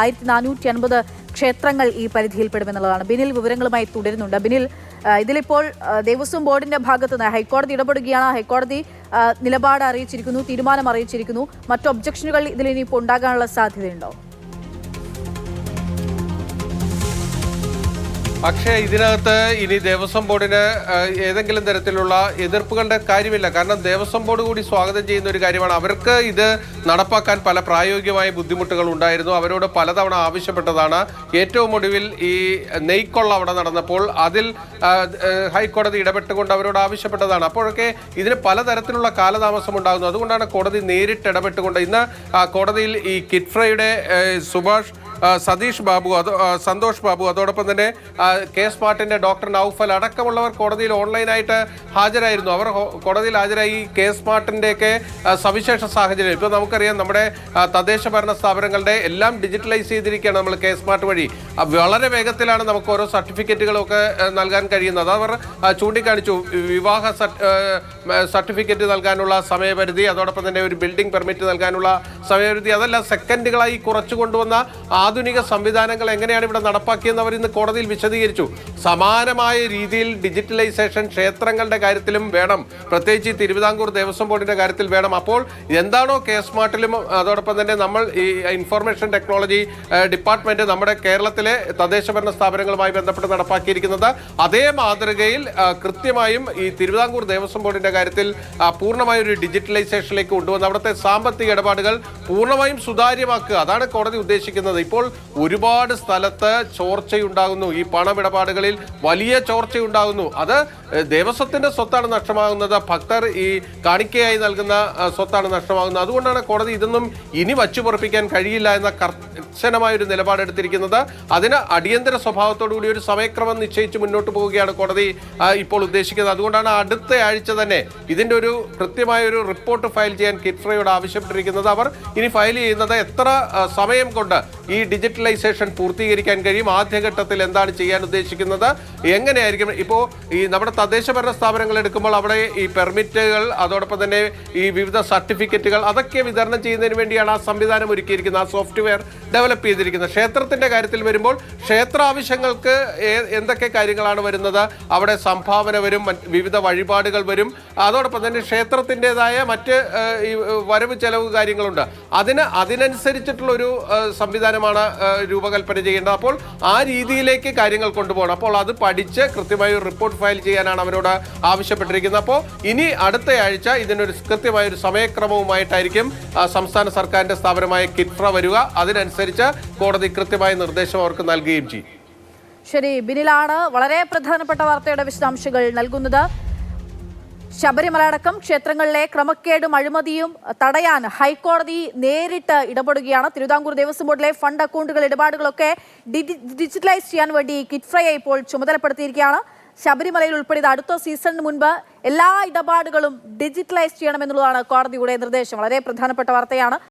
ആയിരത്തി നാനൂറ്റി അൻപത് ക്ഷേത്രങ്ങൾ ഈ പരിധിയിൽപ്പെടുമെന്നുള്ളതാണ്. ബിനിൽ വിവരങ്ങളുമായി തുടരുന്നുണ്ട്. ബിനിൽ ഇതിലിപ്പോൾ ദേവസ്വം ബോർഡിന്റെ ഭാഗത്ത് നിന്ന് ഹൈക്കോടതി ഇടപെടുകയാണ്. ഹൈക്കോടതി നിലപാട് അറിയിച്ചിരിക്കുന്നു തീരുമാനം അറിയിച്ചിരിക്കുന്നു. മറ്റു ഒബ്ജക്ഷനുകൾ ഇതിൽ ഇനിയിപ്പോൾ ഉണ്ടാകാനുള്ള സാധ്യതയുണ്ടോ? പക്ഷേ ഇതിനകത്ത് ഇനി ദേവസ്വം ബോർഡിന് ഏതെങ്കിലും തരത്തിലുള്ള എതിർപ്പുകളുടെ കാര്യമില്ല. കാരണം ദേവസ്വം ബോർഡ് കൂടി സ്വാഗതം ചെയ്യുന്ന ഒരു കാര്യമാണ്. അവർക്ക് ഇത് നടപ്പാക്കാൻ പല പ്രായോഗികമായ ബുദ്ധിമുട്ടുകൾ ഉണ്ടായിരുന്നു. അവരോട് പലതവണ ആവശ്യപ്പെട്ടതാണ്. ഏറ്റവും ഒടുവിൽ ഈ നെയ്ക്കൊള്ള അവിടെ നടന്നപ്പോൾ അതിൽ ഹൈക്കോടതി ഇടപെട്ടുകൊണ്ട് അവരോട് ആവശ്യപ്പെട്ടതാണ്. അപ്പോഴൊക്കെ ഇതിന് പലതരത്തിലുള്ള കാലതാമസം ഉണ്ടാകുന്നു. അതുകൊണ്ടാണ് കോടതി നേരിട്ട് ഇടപെട്ടുകൊണ്ട് ഇന്ന് കോടതിയിൽ ഈ കിറ്റ്ഫ്രയുടെ സുഭാഷ് സതീഷ് ബാബു അത് സന്തോഷ് ബാബു അതോടൊപ്പം തന്നെ കെ എസ് പാട്ടിന്റെ ഡോക്ടർ നൌഫൽ അടക്കമുള്ളവർ കോടതിയിൽ ഓൺലൈനായിട്ട് ഹാജരായിരുന്നു. അവർ കോടതിയിൽ ഹാജരായി കെ എസ് പാട്ടിന്റെയൊക്കെ സവിശേഷ സാഹചര്യം. ഇപ്പോൾ നമുക്കറിയാം നമ്മുടെ ആ, തദ്ദേശ ഭരണ സ്ഥാപനങ്ങളുടെ എല്ലാം ഡിജിറ്റലൈസ് ചെയ്തിരിക്കുകയാണ് നമ്മൾ കെ സ്മാർട്ട് വഴി. വളരെ വേഗത്തിലാണ് നമുക്ക് ഓരോ സർട്ടിഫിക്കറ്റുകളൊക്കെ ആ, നൽകാൻ കഴിയുന്നത്. അവർ ആ, ചൂണ്ടിക്കാണിച്ചു. വിവാഹ ആ, സർട്ടിഫിക്കറ്റ് നൽകാനുള്ള സമയപരിധി അതോടൊപ്പം തന്നെ ഒരു ബിൽഡിംഗ് പെർമിറ്റ് നൽകാനുള്ള സമയപരിധി അതെല്ലാം സെക്കൻഡുകളായി കുറച്ചു കൊണ്ടുവന്ന ആധുനിക സംവിധാനങ്ങൾ എങ്ങനെയാണ് ഇവിടെ നടപ്പാക്കിയെന്ന് അവർ ഇന്ന് കോടതിയിൽ വിശദീകരിച്ചു. സമാനമായ രീതിയിൽ ഡിജിറ്റലൈസേഷൻ ക്ഷേത്രങ്ങളുടെ കാര്യത്തിലും വേണം. പ്രത്യേകിച്ച് തിരുവിതാംകൂർ ദേവസ്വം ബോർഡിന്റെ കാര്യത്തിൽ വേണം. അപ്പോൾ എന്താണോ കെ സ്മാർട്ടിലും അതോടൊപ്പം തന്നെ നമ്മൾ ഈ ഇൻഫർമേഷൻ ടെക്നോളജി ഡിപ്പാർട്ട്മെന്റ് നമ്മുടെ കേരളത്തിലെ തദ്ദേശ ഭരണ സ്ഥാപനങ്ങളുമായി ബന്ധപ്പെട്ട് നടപ്പാക്കിയിരിക്കുന്നത്. അതേ മാതൃകയിൽ കൃത്യമായും ഈ തിരുവിതാംകൂർ ദേവസ്വം ബോർഡിന്റെ കാര്യത്തിൽ പൂർണമായ ഒരു ഡിജിറ്റലൈസേഷനിലേക്ക് കൊണ്ടുവന്ന് അവിടുത്തെ സാമ്പത്തിക ഇടപാടുകൾ പൂർണമായും സുതാര്യമാക്കുക. അതാണ് കോടതി ഉദ്ദേശിക്കുന്നത്. ഇപ്പോൾ ഒരുപാട് സ്ഥലത്ത് ചോർച്ചയുണ്ടാകുന്നു. ഈ പണമിടപാടുകളിൽ വലിയ ചോർച്ചയുണ്ടാകുന്നു. അത് ദേവസ്വത്തിന്റെ സ്വത്താണ് നഷ്ടമാകുന്നത്. ഭക്തർ ഈ കാണിക്കയായി നൽകുന്ന സ്വത്താണ് നഷ്ടമാകുന്നത്. അതുകൊണ്ടാണ് കോടതി ഇതൊന്നും ഇനി വച്ചു പുറപ്പിക്കാൻ കഴിയില്ല എന്ന കർശനമായ ഒരു നിലപാടെടുത്തിരിക്കുന്നത്. അതിന് അടിയന്തര സ്വഭാവത്തോടുകൂടി ഒരു സമയക്രമം നിശ്ചയിച്ച് മുന്നോട്ട് പോവുകയാണ് കോടതി ഇപ്പോൾ ഉദ്ദേശിക്കുന്നത്. അതുകൊണ്ടാണ് അടുത്ത ആഴ്ച തന്നെ ഇതിന്റെ ഒരു കൃത്യമായ ഒരു റിപ്പോർട്ട് ഫയൽ ചെയ്യാൻ കിഫ്രയോട് ആവശ്യപ്പെട്ടിരിക്കുന്നത്. അവർ ഇനി ഫയൽ ചെയ്യുന്നത് എത്ര സമയം കൊണ്ട് ഈ ഡിജിറ്റലൈസേഷൻ പൂർത്തീകരിക്കാൻ കഴിയും. ആദ്യഘട്ടത്തിൽ എന്താണ് ചെയ്യാൻ ഉദ്ദേശിക്കുന്നത്? എങ്ങനെയായിരിക്കും? ഇപ്പോൾ ഈ നമ്മുടെ തദ്ദേശ ഭരണ സ്ഥാപനങ്ങൾ എടുക്കുമ്പോൾ അവിടെ ഈ പെർമിറ്റുകൾ അതോടൊപ്പം തന്നെ ഈ വിവിധ സർട്ടിഫിക്കറ്റുകൾ അതൊക്കെ വിതരണം ചെയ്യുന്നതിന് വേണ്ടിയാണ് ആ സംവിധാനം ഒരുക്കിയിരിക്കുന്നത് ആ സോഫ്റ്റ്വെയർ ഡെവലപ്പ് ചെയ്തിരിക്കുന്നത്. ക്ഷേത്രത്തിന്റെ കാര്യത്തിൽ വരുമ്പോൾ ക്ഷേത്ര ആവശ്യങ്ങൾക്ക് എന്തൊക്കെ കാര്യങ്ങളാണ് വരുന്നത്? അവിടെ സംഭാവന വരും വിവിധ വഴിപാടുകൾ വരും. അതോടൊപ്പം തന്നെ ക്ഷേത്രത്തിന്റെതായ മറ്റ് ഈ വരവ് ചെലവ് കാര്യങ്ങളുണ്ട്. അതിന് അതിനനുസരിച്ചിട്ടുള്ളൊരു സംവിധാനമാണ് ഏഹ്, രൂപകൽപ്പന ചെയ്യേണ്ടത്. അപ്പോൾ ആ രീതിയിലേക്ക് കാര്യങ്ങൾ കൊണ്ടുപോകണം. അപ്പോൾ അത് പഠിച്ച് കൃത്യമായി ഒരു റിപ്പോർട്ട് ഫയൽ ചെയ്യാനാണ് അവരോട് ആവശ്യപ്പെട്ടിരിക്കുന്നത്. അപ്പോൾ ഇനി അടുത്ത ആഴ്ച ഇതിനൊരു കൃത്യമായ ഒരു സമയക്രമവുമായിട്ടായിരിക്കും സംസ്ഥാന സർക്കാരിന്റെ സ്ഥാപനമായ കിറ്റ്ഫ്ര വരിക. അതിനനുസരിച്ച് കോടതി കൃത്യമായ നിർദ്ദേശം അവർക്ക് നൽകുകയും ചെയ്യും. ശരി ബിനിലാണ് വളരെ പ്രധാനപ്പെട്ട വാർത്തയുടെ വിശദാംശങ്ങൾ നൽകുന്നത്. ശബരിമല അടക്കം ക്ഷേത്രങ്ങളിലെ ക്രമക്കേടും അഴിമതിയും തടയാൻ ഹൈക്കോടതി നേരിട്ട് ഇടപെടുകയാണ്. തിരുവിതാംകൂർ ദേവസ്വം ബോർഡിലെ ഫണ്ട് അക്കൗണ്ടുകൾ ഇടപാടുകളൊക്കെ ഡിജിറ്റലൈസ് ചെയ്യാൻ വേണ്ടി കിറ്റ്ഫ്രയെ ഇപ്പോൾ ചുമതലപ്പെടുത്തിയിരിക്കുകയാണ്. ശബരിമലയിൽ ഉൾപ്പെടെ അടുത്ത സീസണിന് മുൻപ് എല്ലാ ഇടപാടുകളും ഡിജിറ്റലൈസ് ചെയ്യണമെന്നുള്ളതാണ് കോടതിയുടെ നിർദ്ദേശം. വളരെ പ്രധാനപ്പെട്ട വാർത്തയാണ്.